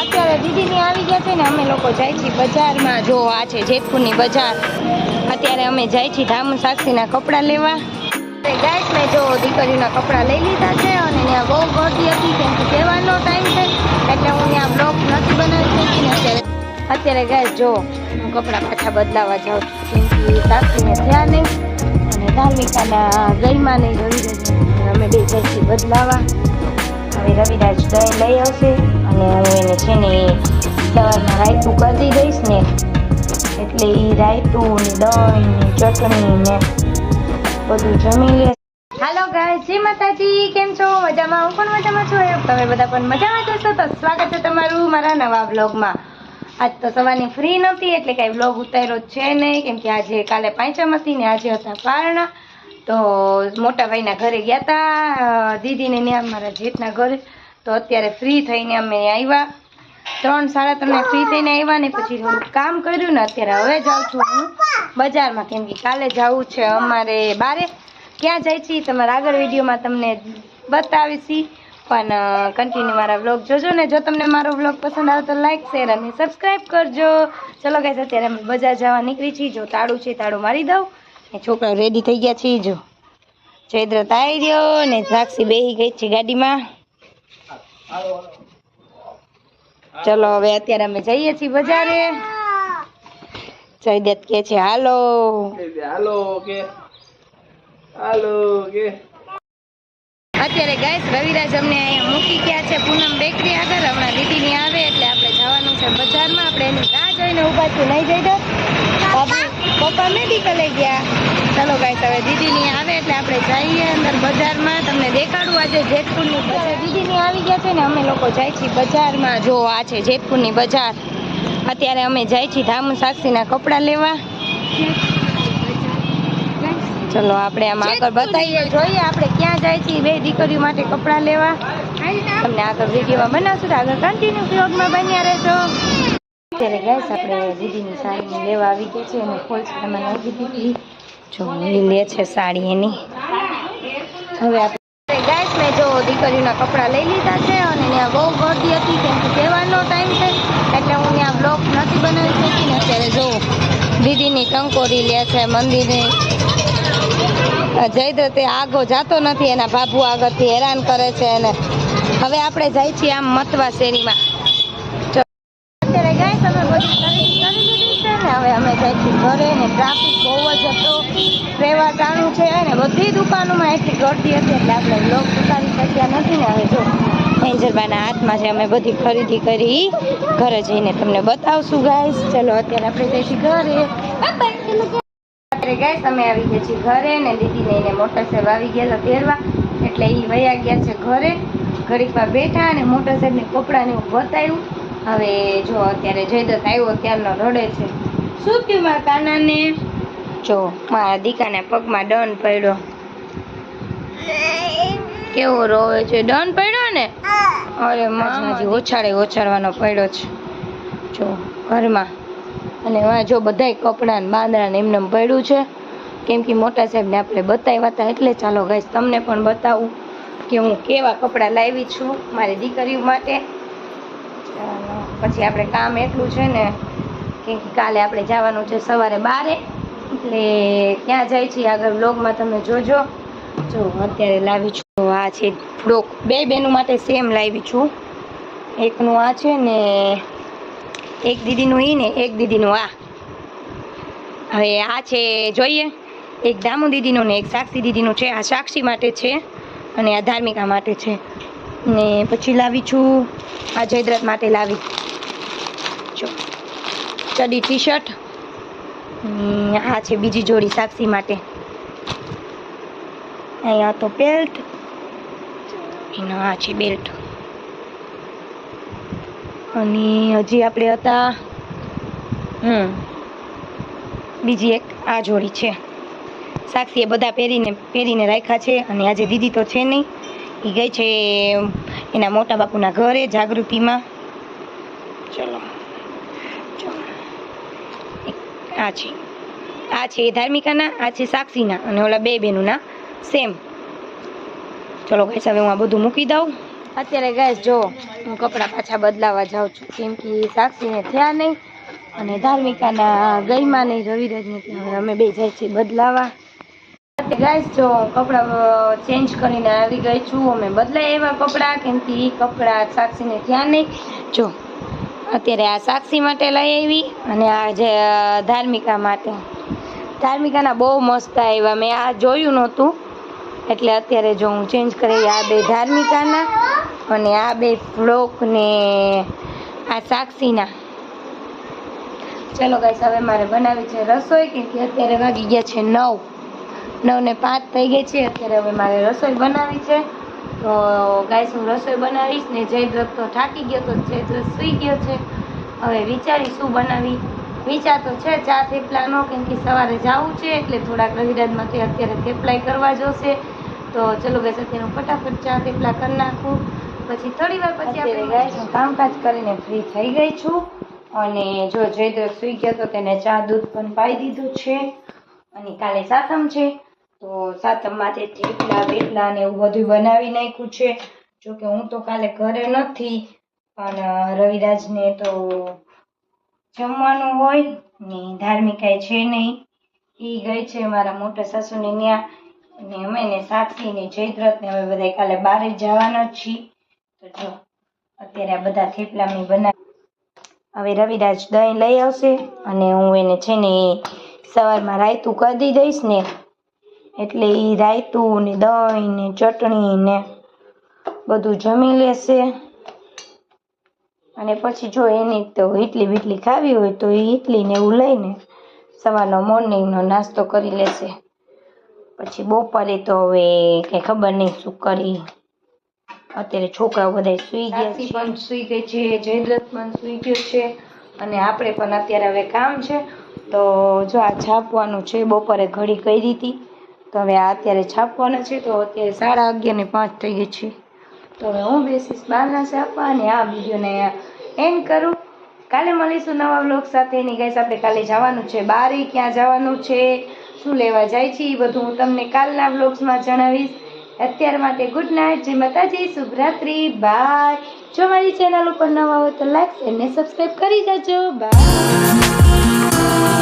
અત્યારે દીદીની આવી ગયા છે ને અમે લોકો જાય છીએ બજારમાં. જો આ છે જેતપુરની બજાર. અત્યારે અમે જાય છીએ ધામ સાક્ષીના કપડાં લેવા. ગાઈસ, મેં જો દીકરીના કપડાં લઈ લીધા છે અને ત્યાં બહુ ગરદી હતી કેમ કે કહેવાનો ટાઈમ છે. એટલે હું ત્યાં બ્લોગ નથી બનાવી શકી ને અત્યારે. અત્યારે ગાય જો હું કપડાં પાછા બદલાવા જાઉં છું. કેમ કે સાક્ષીને થયા નહીં અને ધાર્મિકાના ગઈમાં નહીં રવિરાજ અમે બે જાય બદલાવા. હવે રવિરાજ દહીં લઈ આવશે. અને હું એને છે ને સવારમાં રાયતું કરી દઈશ ને. એટલે એ રાયતું દહીં ને ચટણી ને બધું જમી લે. હાલો ગાય જય માતાજી, કેમ છો? મજામાં? હું પણ મજામાં છું. તમે બધા પણ મજામાં જશો તો સ્વાગત છે તમારું મારા નવા બ્લોગમાં આજ તો સવારની ફ્રી નથી એટલે કાંઈ બ્લોગ ઉતાર્યો છે નહીં, કેમ કે આજે કાલે પાંચમ હતી ને આજે હતા પારણા. તો મોટા ભાઈના ઘરે ગયા હતા દીદીને ત્યાં મારા જેઠના ઘરે. તો અત્યારે ફ્રી થઈને અમે આવ્યા. ત્રણ સાડા ત્રણે ફ્રી થઈને આવ્યા ને પછી થોડુંક કામ કર્યું ને અત્યારે હવે જાઉં છું હું બજારમાં, કેમ કે કાલે જવું છે અમારે બારે. ક્યાં જાય છે તમારા આગળ વિડીયોમાં તમને બતાવીશી. પણ કન્ટિન્યુ મારા વ્લોગ જોજો ને. જો તમને મારો વ્લોગ પસંદ આવે તો લાઈક શેર અને સબસ્ક્રાઈબ કરજો. ચલો ગાઈસ અત્યારે અમે બજાર જવા નીકળી છીએ. જો તાળું છે તાળું મારી દઉં. ને છોકરાઓ રેડી થઈ ગયા છે જો. ચૈદ્રત આવી રહ્યો ને સાક્ષી બેહી ગઈ છે ગાડીમાં. ચલો હવે અત્યારે અમે જઈએ છીએ બજારે. જયદત્ત કે છે હાલો. હાલો કે હાલો કે. અત્યારે ગાઈસ રવિરાજ અમને અહીંયા મૂકી ગયા છે પૂનમ બેકરી આગળ. હમણાં દીદીની આવે એટલે છે. બજારમાં આપણે એની રાહ જોઈને ઊભા છીએ. નહીં જઈ દો? પપ્પા મેડિકલે ગયા. ચાલો ગાઈસ હવે દીદીની આવે એટલે આપણે જઈએ અંદર બજારમાં. તમને દેખાડું આજે જેતપુરની બજાર. દીદીની આવી ગયા છે ને, અમે લોકો જાય છીએ બજારમાં. જો, આ છે જેતપુરની બજાર. અત્યારે અમે જાય છીએ ધામ સાક્ષીના કપડાં લેવા. ચલો આપણે આમ આગળ બતાવીએ. જોઈએ આપણે ક્યાં જાય છીએ બે દીકરીઓ માટે કપડાં લેવા. તમને આગળ વિડીયોમાં બનાવશું તો આગળ કન્ટિન્યુ બ્લોગમાં બન્યા રહેજો. અત્યારે ગેસ આપણે દીદીની સાડી લેવા આવી ગયા છે અને પ્રમાણે આવી દીધી જો લે છે સાડી એની. હવે આપણે ગેસ મેં જો દીકરીઓના કપડાં લઈ લીધા છે અને ત્યાં બહુ ગરદી હતી કેમ કે તહેવારનો ટાઈમ છે એટલે હું ત્યાં બ્લોક નથી બનાવી શકી ને અત્યારે જો દીદીની ટંકોરી લે છે મંદિરે જઈ તે આગો જાતો નથી, એના બાબુ આગળથી હેરાન કરે છે અને હવે આપણે જાય છીએ આમ મતવા શેરીમાં. અત્યારે ગાઈસ અમે બધી ખરીદી કરી હવે અમે જાય છીએ ઘરે ને ટ્રાફિક બહુ જ હતો. રહેવા ટાણું છે અને બધી દુકાનોમાં એટલી ગરદી હતી એટલે આપણે લોક ઉતારી શક્યા નથી ને હવે જો. એન્જરબાના હાથમાં છે અમે બધી ખરીદી કરી, ઘરે જઈને તમને બતાવશું ગાઈસ. ચલો, અત્યારે આપણે જઈશું ઘરે. અત્યારે ગાય અમે આવી ગયા છીએ ઘરે ને દીદીને એને મોટર સાહેબ આવી ગયા હતા તેરવા એટલે એ વયા ગયા છે ઘરે. ઘડીકમાં બેઠા અને મોટર સાહેબને કપડાને એવું બતાવ્યું. હવે જો અત્યારે જયદત્ત આવ્યો, ત્યારનો રડે છે. શું થયું મારા કાનાને? જો, મારા દીકાના પગમાં ડન પડ્યો. કેવો રોવે છે? ડન પડ્યો ને? અરે માં હજી ઓછાડે ઓછાડવાનો પડ્યો છે. જો, ઘરમાં અને વાં જો બધાય કપડાં બાંદરાને એમને પડ્યું છે, કેમ કે મોટા સાહેબને આપણે બતાવ્યા હતા, એટલે ચાલો ગાઈસ તમને પણ બતાવું કે હું કેવા કપડાં લાવી છું મારી દીકરીઓ માટે. પછી આપણે કામ એટલું છે ને, કેમ કે કાલે આપણે જવાનું છે સવારે બારે, એટલે ક્યાં જાય છે આગળ બ્લોગમાં તમે જોજો. જો, અત્યારે લાવી છું આ છે ફ્રોક. બે બેનું માટે સેમ લાવી છું. એકનું આ છે ને એક દીદીનું ઈ ને એક દીદીનું આ. હવે આ છે, જોઈએ. એક દામુ દીદીનું ને એક સાક્ષી દીદીનું છે. આ સાક્ષી માટે છે અને આ ધાર્મિકા માટે છે. ને પછી લાવી છું, આ જયદ્રથ માટે લાવી. જો, ચડી ટી શર્ટ આ છે બીજી જોડી સાક્ષી માટે. અહીંયા તો બેલ્ટ એનો આ છે બેલ્ટ અને હજી આપણે હતા, હમ, બીજી એક આ જોડી છે. સાક્ષીએ બધા પહેરીને પહેરીને રાખ્યા છે અને આજે દીદી તો છે નહીં. એ ગઈ છે એના મોટા બાપુના ઘરે જાગૃતિમાં. ચલો. આ છે. આ છે એ ધાર્મિકાના, આ છે સાક્ષીના અને ઓલા બે બેનુંના. સેમ. ચલો ગાઈસ, હવે હું આ બધું મૂકી દઉં. અત્યારે ગાઈસ જો, હું કપડાં પાછા બદલાવા જાઉં છું. કેમ કે સાક્ષીને થયા નહીં અને ધાર્મિકાના ગઈમાં નહીં રવિરાજને હવે અમે બે જાય છીએ બદલાવા. ગાઈસ જો, કપડાં ચેન્જ કરીને આવી ગઈ છું. અમે બદલાય એવા કપડાં, કેમ કે એ કપડાં સાક્ષીને થયા નહીં. જો, અત્યારે આ સાક્ષી માટે લઈ આવી અને આ જે ધાર્મિકા માટે. ધાર્મિકાના બહુ મસ્ત આવ્યા મેં આ જોયું નહોતું. એટલે અત્યારે જો હું ચેન્જ કરી, આ બે ધાર્મિકાના. અને આ બે ફ્રોક ને આ સાક્ષીના. ચલો ગાઈસ હવે મારે બનાવી છે રસોઈ કેમ કે અત્યારે વાગી ગયા છે નવ. નવ ને પાંચ થઈ ગઈ છે, અત્યારે હવે મારે રસોઈ બનાવી છે. તો ગાઈસ હું રસોઈ બનાવીશ ને જયદ્રથ તો થાકી ગયો તો જયદ્રથ સૂઈ ગયો છે. હવે વિચારી શું બનાવી? વિચાર તો છે, ચા થેપલાનો, કેમ કે સવારે જવું છે, એટલે થોડાક રવિરાજમાંથી અત્યારે થેપલાય કરવા જોશે. તો ચલો ગાઈસ અત્યારે હું ફટાફટ ચા થેપલા કરી નાખું. પછી થોડી વાર પછી આપણે ગાઈસ હું કામકાજ કરીને ફ્રી થઈ ગઈ છું. અને જો જયદ્ર સૂઈ ગયો તો તેને ચા દૂધ પણ પાઈ દીધું છે. અને કાલે સાતમ છે. તો સાતમ માટે થેપલા બેટલા ને એવું બધું બનાવી નાખ્યું છે. જો કે હું તો કાલે ઘરે નથી પણ રવિરાજને તો જમવાનું હોય ને ધાર્મિકાય છે નહીં. એ ગઈ છે મારા મોટા સાસુને ત્યાં. અને અમે ને સાક્ષી ને જયદ્રથ ને અમે બધા કાલે બહાર જવાના જ છીએ. તો જો, અત્યારે આ બધા થેપલા મેં બનાવી હવે રવિરાજ દહીં લઈ આવશે અને હું એને છે ને સવારમાં રાયતું કરી દઈશ ને, એટલે એ રાયતું ને દહીં ને ચટણી ને બધું જમી લેશે. અને પછી જો એની તો ઇડલી બીટલી ખાવી હોય તો એ ઇડલીને એવું લઈને સવારનો મોર્નિંગનો નાસ્તો કરી લેશે. પછી બપોરે તો હવે કંઈ ખબર નહીં શું કરી. અત્યારે છોકરાઓ બધા સુઈ ગયા છે. પણ સુઈ ગઈ છે જયદ્રથ પણ સુઈ ગયો છે અને આપણે પણ અત્યારે હવે કામ છે. તો જો આ છાપવાનું છે બપોરે ઘડી કરી હતી તો હવે આ અત્યારે છાપવાના છે તો અત્યારે સાડા અગિયાર ને પાંચ થઈ ગઈ છે. તો હવે હું બેસીશ બહારના છાપવા અને આ વિડીયોને એન્ડ કરું. કાલે મળીશું નવા બ્લોગ સાથે. એની ગાઈસ આપણે કાલે જવાનું છે. બારે ક્યાં જવાનું છે શું લેવા જાય છે એ બધું હું તમને કાલના બ્લોગ્સમાં જણાવીશ. અત્યાર માટે ગુડ નાઇટ જય માતાજી, શુભરાત્રિ. બાય જો મારી ચેનલ ઉપર નવા હોય તો લાઈક અને સબસ્ક્રાઈબ કરી દેજો. બાય